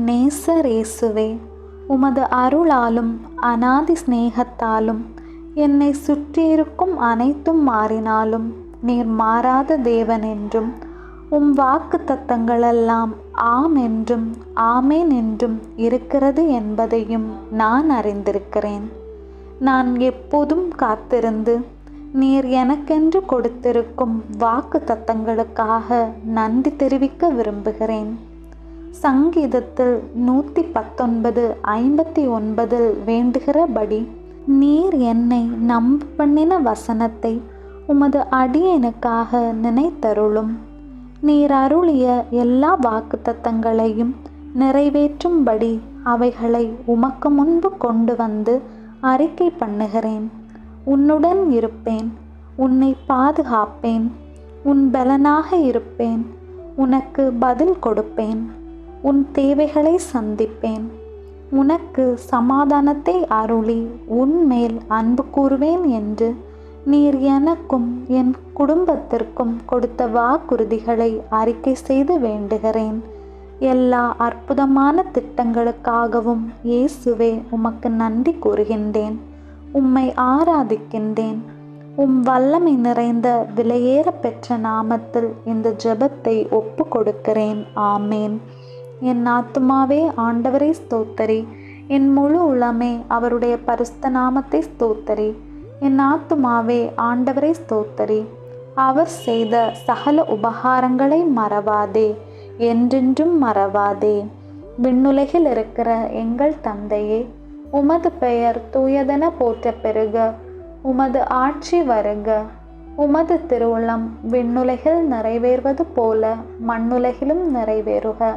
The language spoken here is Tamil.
நேசரேசுவே உமது அருளாலும் அனாதி சிநேகத்தாலும் என்னை சுற்றியிருக்கும் அனைத்தும் மாறினாலும் நீர் மாறாத தேவன் என்றும் உம் வாக்கு தத்தங்களெல்லாம் ஆம் என்றும் ஆமேன் என்றும் இருக்கிறது என்பதையும் நான் அறிந்திருக்கிறேன். நான் எப்போதும் காத்திருந்து நீர் எனக்கென்று கொடுத்திருக்கும் வாக்கு தத்தங்களுக்காக நன்றி தெரிவிக்க விரும்புகிறேன். சங்கீதத்தில் நூற்றி பத்தொன்பது ஐம்பத்தி ஒன்பதில் வேண்டுகிறபடி நீர் என்னை நம்ப பண்ணின வசனத்தை உமது அடியனுக்காக நினைத்தருளும். நீர் அருளிய எல்லா வாக்குத்தத்தங்களையும் நிறைவேற்றும்படி அவைகளை உமக்கு முன்பு கொண்டு வந்து அறிக்கை பண்ணுகிறேன். உன்னுடன் இருப்பேன் உன்னை பாதுகாப்பேன் உன் பலனாக இருப்பேன் உனக்கு பதில் கொடுப்பேன். உன் தேவைகளை சந்திப்பேன். உனக்கு சமாதானத்தை அருளி உன்மேல் அன்பு கூறுவேன் என்று நீர் எனக்கும் என் குடும்பத்திற்கும் கொடுத்த வாக்குறுதிகளை அறிக்கை செய்து வேண்டுகிறேன். எல்லா அற்புதமான திட்டங்களுக்காகவும் இயேசுவே உமக்கு நன்றி கூறுகின்றேன். உம்மை ஆராதிக்கின்றேன். உம் வல்லமை நிறைந்த விலையேற பெற்ற நாமத்தில் இந்த ஜெபத்தை ஒப்பு கொடுக்கிறேன் ஆமேன். என் ஆத்துமாவே ஆண்டவரை ஸ்தோத்தரி. என் முழு உளமே அவருடைய பரிஸ்த நாமத்தை ஸ்தோத்தரி. என் ஆத்துமாவே ஆண்டவரை ஸ்தோத்தரி. அவர் செய்த சகல உபகாரங்களை மறவாதே. என்றென்றும் மறவாதே. விண்ணுலகில் இருக்கிற எங்கள் தந்தையே உமது பெயர் தூயதென போற்ற பெருக உமது ஆட்சி வருக. உமது திருவுளம் விண்ணுலகில் நிறைவேறுவது போல மண்ணுலகிலும் நிறைவேறுக.